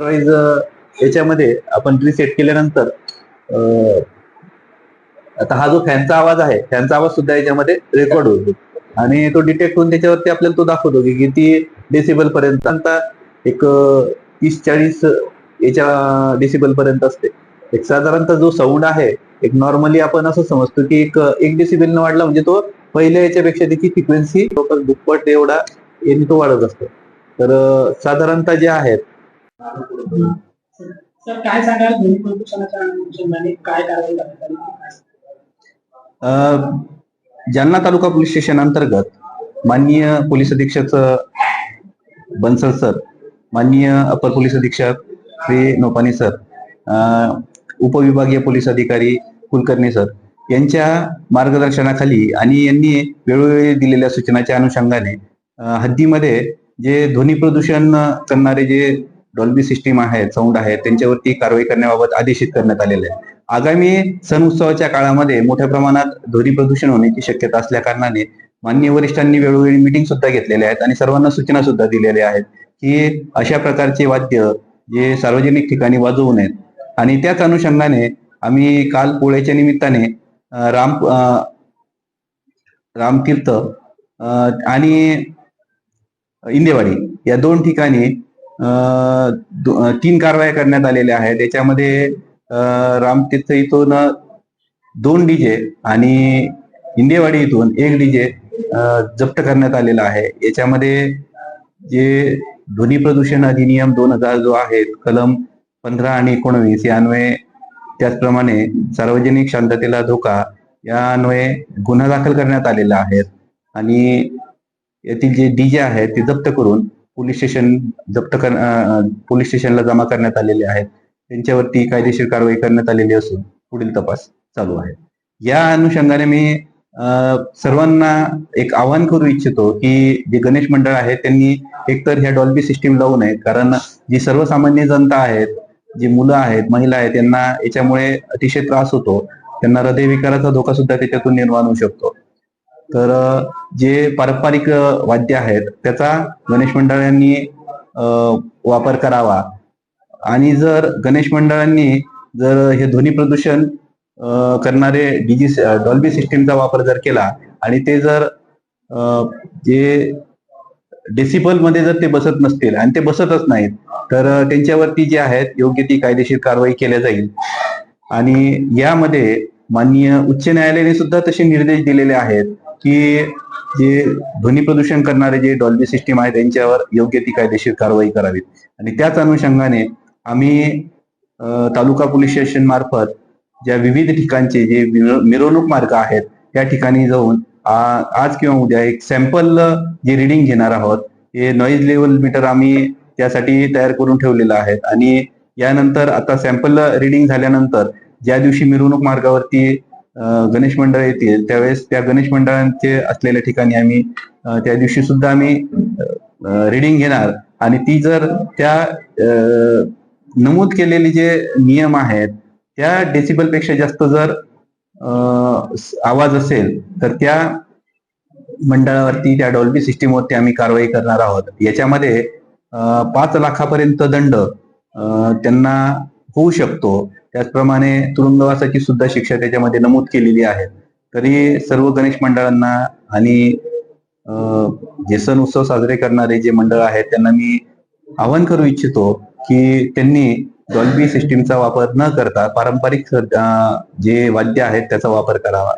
Otherwise, याच्यामध्ये आपण reset केल्यानंतर आता हा जो फॅनचा आवाज आहे फॅनचा आवाज सुद्धा याच्यामध्ये रेकॉर्ड होतो आणि तो डिटेक्ट होऊन त्याच्यावरती आपल्याला तो दाखवतो की किती डेसिबल पर्यंत आता एक तीस चाळीस याच्या डेसिबल पर्यंत असते. एक साधारणतः जो साऊंड आहे एक नॉर्मली आपण असं समजतो की एक एक डेसिबल न वाढला म्हणजे तो पहिल्या याच्यापेक्षा त्याची फ्रिक्वेन्सी दुप्पट एवढा याने तो वाढत असतो. तर साधारणतः जे आहेत सर काय सांगाल? ध्वनी प्रदूषणाच्या अनुषंगाने काय कारवाई करण्यात जालना तालुका पोलीस स्टेशन अंतर्गत माननीय पोलीस अधीक्षक बन्सल सर माननीय अपर पोलीस अधीक्षक श्री नोपानी सर उपविभागीय पोलीस अधिकारी कुलकर्णी सर यांच्या मार्गदर्शनाखाली आणि यांनी वेळोवेळी दिलेल्या सूचनाच्या अनुषंगाने हद्दीमध्ये जे ध्वनी प्रदूषण करणारे जे डॉल्बी सिस्टीम आहेत साऊंड आहेत त्यांच्यावरती कारवाई करण्याबाबत आदेशित करण्यात आलेले आहे. आगामी सण उत्सवाच्या काळामध्ये मोठ्या प्रमाणात ध्वनी प्रदूषण होण्याची शक्यता असल्या कारणाने माननीय वरिष्ठांनी वेळोवेळी मिटिंग सुद्धा घेतलेल्या आहेत आणि सर्वांना सूचना सुद्धा दिलेल्या आहेत की अशा प्रकारचे वाद्य जे सार्वजनिक ठिकाणी वाजवू नयेत. आणि त्याच अनुषंगाने आम्ही काल पोळ्याच्या निमित्ताने राम राम अं, रामतीर्थ आणि इंदेवाडी या दोन ठिकाणी तीन कारवाया करण्यात आलेल्या आहेत. याच्यामध्ये रामतीर्थ इथून दोन डीजे आणि इंदेवाडी इथून एक डीजे जप्त करण्यात आलेला आहे. याच्यामध्ये जे ध्वनी प्रदूषण अधिनियम दोन हजार जो आहे कलम पंधरा आणि एकोणवीस यान्वये त्याचप्रमाणे सार्वजनिक शांततेला धोका या अन्वये गुन्हा दाखल करण्यात आलेला आहे. आणि यातील जे डीजे आहेत ते जप्त करून पोलीस स्टेशन जप्त कर पोलीस स्टेशनला जमा करण्यात आलेले आहेत. त्यांच्यावरती कायदेशीर कारवाई करण्यात आलेली असून पुढील तपास चालू आहे. या अनुषंगाने मी सर्वांना एक आवाहन करू इच्छितो की जे गणेश मंडळ आहे त्यांनी एकतर ह्या डॉल्बी सिस्टीम लावू नये. कारण जी सर्वसामान्य जनता आहेत जी मुलं आहेत महिला आहेत त्यांना याच्यामुळे अतिशय त्रास होतो. त्यांना हृदयविकाराचा धोका सुद्धा त्याच्यातून निर्माण होऊ शकतो. तर जे पारंपरिक वाद्य आहेत त्याचा गणेश मंडळांनी वापर करावा. आणि जर गणेश मंडळांनी जर हे ध्वनी प्रदूषण करणारे डीजी डॉल्बी सिस्टीमचा वापर जर केला आणि ते जर अ, जे डेसिबलमध्ये जर ते बसत नसतील आणि ते बसतच नाहीत तर त्यांच्यावरती जे आहेत योग्य ती कायदेशीर कारवाई केल्या जाईल. आणि यामध्ये माननीय उच्च न्यायालयाने सुद्धा तसे निर्देश दिलेले आहेत. की जे ध्वनी प्रदूषण करणारे जे डॉल्बी सिस्टीम आहे त्यांच्यावर योग्य ती कायदेशीर कारवाई करावी. आणि त्याच अनुषंगाने आम्ही तालुका पोलीस स्टेशन मार्फत ज्या विविध ठिकाणचे जे मिर- मिरवणूक मार्ग आहेत त्या ठिकाणी जाऊन आज किंवा उद्या एक सॅम्पल जे रिडिंग घेणार आहोत हे नॉईज लेवल मीटर आम्ही त्यासाठी तयार करून ठेवलेलं आहे. आणि यानंतर आता सॅम्पल रिडिंग झाल्यानंतर ज्या दिवशी मिरवणूक मार्गावरती गणेश मंडळ येतील त्यावेळेस त्या गणेश मंडळांचे असलेल्या ठिकाणी आम्ही त्या दिवशी सुद्धा आम्ही रिडिंग घेणार. आणि ती जर त्या नमूद केलेले जे नियम आहेत त्या डेसिबलपेक्षा जास्त जर आवाज असेल तर त्या मंडळावरती त्या डॉल्बी सिस्टीमवरती आम्ही कारवाई करणार आहोत. याच्यामध्ये पाच लाखापर्यंत दंड त्यांना होऊ शकतो. त्याचप्रमाणे तुरुंगवासाची सुद्धा शिक्षा त्याच्यामध्ये नमूद केलेली आहे. तरी सर्व गणेश मंडळांना आणि जे सण उत्सव साजरे करणारे जे मंडळ आहेत त्यांना मी आवाहन करू इच्छितो की त्यांनी डॉल्बी सिस्टीमचा वापर न करता पारंपरिक जे वाद्य आहेत त्याचा वापर करावा.